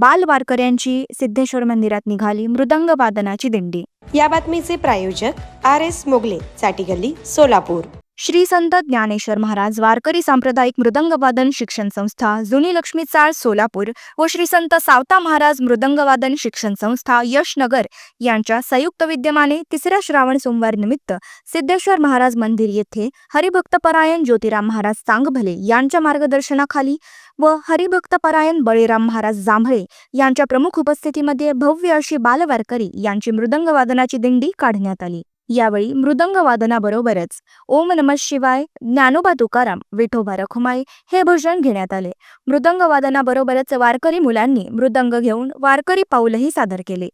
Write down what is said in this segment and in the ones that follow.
बाल वारकऱ्यांची सिद्धेश्वर मंदिरात निघाली मृदंग वादनाची दिंडी. या बातमीचे प्रायोजक आर एस मोगले चाटी गल्ली सोलापूर. श्री संत ज्ञानेश्वर महाराज वारकरी सांप्रदायिक मृदंगवादन शिक्षण संस्था जुनी लक्ष्मी चाळ सोलापूर व श्री संत सावता महाराज मृदंगवादन शिक्षण संस्था यशनगर यांच्या संयुक्त विद्यमाने तिसऱ्या श्रावण सोमवार निमित्त सिद्धेश्वर महाराज मंदिर येथे हरिभक्तपरायण ज्योतिराम महाराज सांगभले यांच्या मार्गदर्शनाखाली व हरिभक्तपरायण बळीराम महाराज जांभळे यांच्या प्रमुख उपस्थितीमध्ये भव्य अशी बालवारकरी यांची मृदंगवादनाची दिंडी काढण्यात आली. यावेळी मृदंग वादनाबरोबरच ओम नम शिवाय ज्ञानोबा तुकाराम विठोबा रखुमाई हे भजन घेण्यात आले. मृदंग वादनाबरोबरच वारकरी मुलांनी मृदंग घेऊन वारकरी पाऊलही सादर केले.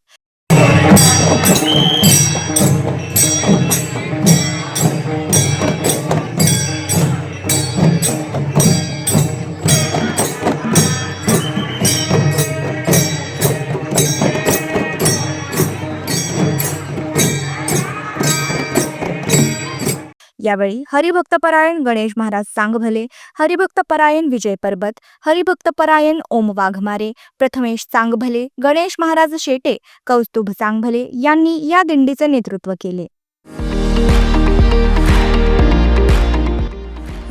यावेळी हरिभक्तपरायण गणेश महाराज सांगभले हरिभक्तपरायण विजय परबत हरिभक्तपरायण ओम वाघमारे प्रथमेश सांगभले गणेश महाराज शेटे कौस्तुभ सांगभले यांनी या दिंडीचे नेतृत्व केले.